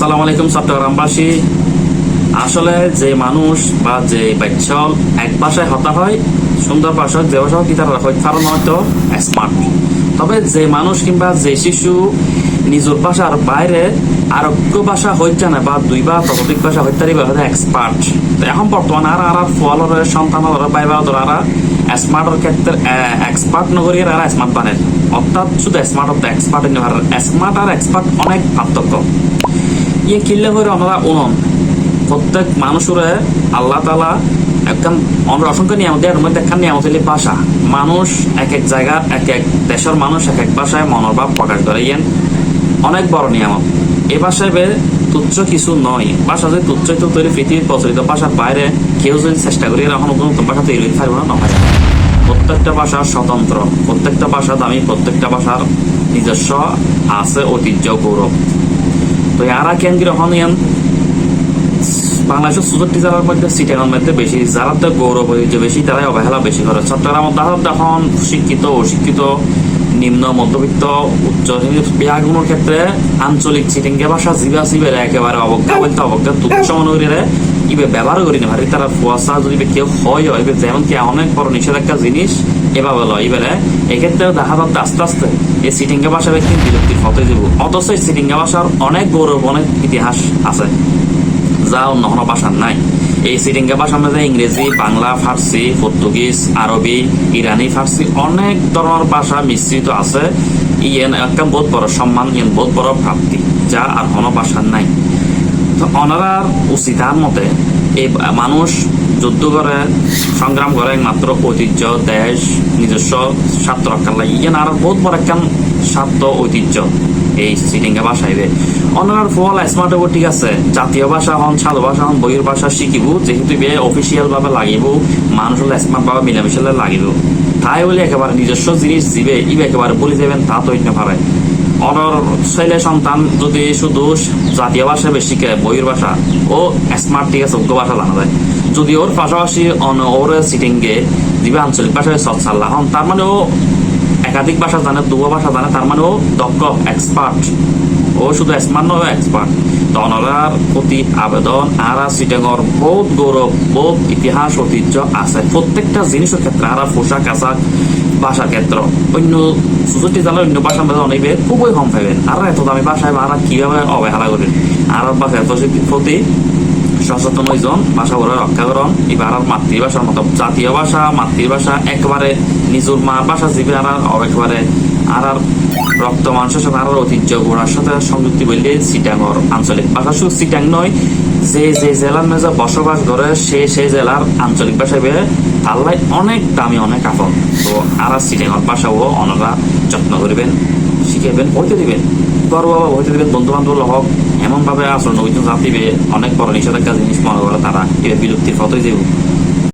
আসসালামু আলাইকুম চট্টগ্রামবাসী। আসলে যে মানুষ বা যে বাচ্চা এক ভাষায় হতা হয়, সুন্দর ভাষা যে ভাষা কি তারা কারণ হয়তো স্মার্ট তবে যে মানুষ কিংবা যে শিশু নিজের ভাষার বাইরে আরোগ্য ভাষা হইতে না বা দুই বা ততোধিক ভাষা হইতে পারে এক্সপার্ট তো এখন বর্তমানে আর আর ফলের সন্তান বাইবা আর স্মার্টের ক্ষেত্রে এক্সপার্ট নগরীর আর স্মার্ট বানের। অর্থাৎ শুধু স্মার্ট অফ এক্সপার্ট স্মার্ট আর এক্সপার্ট অনেক পার্থক্য। ইয়ে কিল্লে হয়ে ওনারা উনন প্রত্যেক মানুষরে আল্লাহ তালা একদম অনেক অসংখ্য নিয়ামত এর মধ্যে একটা নিয়ামত হলে ভাষা মানুষ এক এক জায়গার এক এক দেশের মানুষ, এক এক ভাষায় মনোভাব প্রকাশ করে। ইয়েন, অনেক বড় নিয়ামত। এ ভাষায় তুচ্ছ কিছু নয়। ভাষা যদি তুচ্ছ তো তৈরি পৃথিবীর প্রচলিত ভাষার বাইরে কেউ যদি চেষ্টা করি এরকম নতুন ভাষা তৈরি পারব না নয় প্রত্যেকটা ভাষা স্বতন্ত্র। প্রত্যেকটা ভাষা দামি, প্রত্যেকটা ভাষার নিজস্ব আছে, ঐতিহ্য, গৌরব। তো এরা কেন গ্রহণ ইয়ান বাংলাদেশের জেলার মধ্যে মধ্যে বেশি, যারা তো গৌরব যে বেশি, তারাই অবহেলা বেশি করে। চট্টগ্রাম এখন শিক্ষিত, অশিক্ষিত, নিম্ন, মধ্যবিত্ত, উচ্চ বিভাগগুলোর ক্ষেত্রে আঞ্চলিক চিটিঙ্গে ভাষা জিবা জিবের একেবারে অবজ্ঞা, বলতে অবজ্ঞা, তুচ্ছ মনোগরীরে ইবে ব্যবহার করি না ভারি তারা ফুয়াশা যদি কেউ হয় হইবে যেমন কি অনেক বড় নিষেধাজ্ঞা জিনিস এভাবে লয়। এবারে এক্ষেত্রে দেখা যাচ্ছে আস্তে আস্তে এই সিটিঙ্গা ভাষা ব্যক্তি বিরক্তির ফতে দিব অথচ এই সিটিঙ্গা ভাষার অনেক গৌরব, অনেক ইতিহাস আছে, যা অন্য কোনো ভাষার নাই। এই সিটিঙ্গা ভাষার মধ্যে ইংরেজি, বাংলা, ফার্সি, পর্তুগিজ, আরবি, ইরানি, ফার্সি অনেক ধরনের ভাষা মিশ্রিত আছে। ইয়েন একটা বহুত বড় সম্মান ইয়েন বহুত বড় প্রাপ্তি যা আর কোনো ভাষার নাই। অনারার উচিতার মতে এই মানুষ যুদ্ধ করে, সংগ্রাম করে একমাত্র ঐতিহ্য, দেশ, নিজস্ব স্বার্থ রক্ষার লাগে। ইয়েন আর বহুত বড় একখান স্বার্থ, ঐতিহ্য এই সিটিঙ্গা ভাষা হইবে অন্যান্য ফল স্মার্ট হব, ঠিক আছে। জাতীয় ভাষা হন ছাদু ভাষা হন বইয়ের ভাষা শিখিব, যেহেতু বে অফিসিয়াল ভাবে লাগিব, মানুষ হলে স্মার্ট ভাবে মিলামিশালে লাগিব। তাই বলে একেবারে নিজস্ব জিনিস দিবে ইবে একেবারে বলে যাবেন, তা তো হইতে পারে অনর ছেলে সন্তান যদি শুধু জাতীয় ভাষা বেশি কে বইয়ের ভাষা, ও স্মার্ট ঠিক আছে, উগ্র ভাষা জানা যায়। যদি ওর পাশাপাশি অন ওর সিটিংকে দিবে আঞ্চলিক ভাষায় সৎসাল্লাহ হন, তার মানে ও একাধিক ভাষা জানে দুটো ভাষা জানে, তার মানে ও দক্ষ এক্সপার্ট ও শুধু স্মার্ট নয় এক্সপার্ট তো অনরার প্রতি আবেদন আরা সিটেঙর বহুত গৌরব, বহুত ইতিহাস, ঐতিহ্য আছে। প্রত্যেকটা জিনিসের ক্ষেত্রে আরা পোশাক, আশাক ভাষার ক্ষেত্র অন্য সুযোগটি জানলে অন্য ভাষার মধ্যে অনেক খুবই কম পাবেন আর এত দামি ভাষায় আর কীভাবে অবহেলা করেন? আর ভাষার প্রতি সচেতন হইজন ভাষা ওরা রক্ষা করন। এবার আর মাতৃভাষার মতো জাতীয় ভাষা, মাতৃভাষা একবারে নিজের মার ভাষা জীবে আর আর একেবারে আর আর রক্ত মানুষের সাথে আর ঐতিহ্য গোড়ার সাথে সংযুক্তি বললে সিটাঙর আঞ্চলিক ভাষা। শুধু সিটাং নয়, যে যে জেলার মেজে বসবাস করে, সে সেই জেলার আঞ্চলিক ভাষায় বেয়ে আল্লাহ অনেক দামি, অনেক আপন তো আর সিটাঙর ভাষাও অনরা যত্ন করবেন, শিখাইবেন হইতে দিবেন। গর্ব বা হইতে বন্ধু বান্ধব হোক এমন ভাবে আচরণ অভিযোগ জাতিবে অনেক বড় নিষেধাজ্ঞা জিনিস মনে করে তারা এবার বিলুপ্তির পথে যাব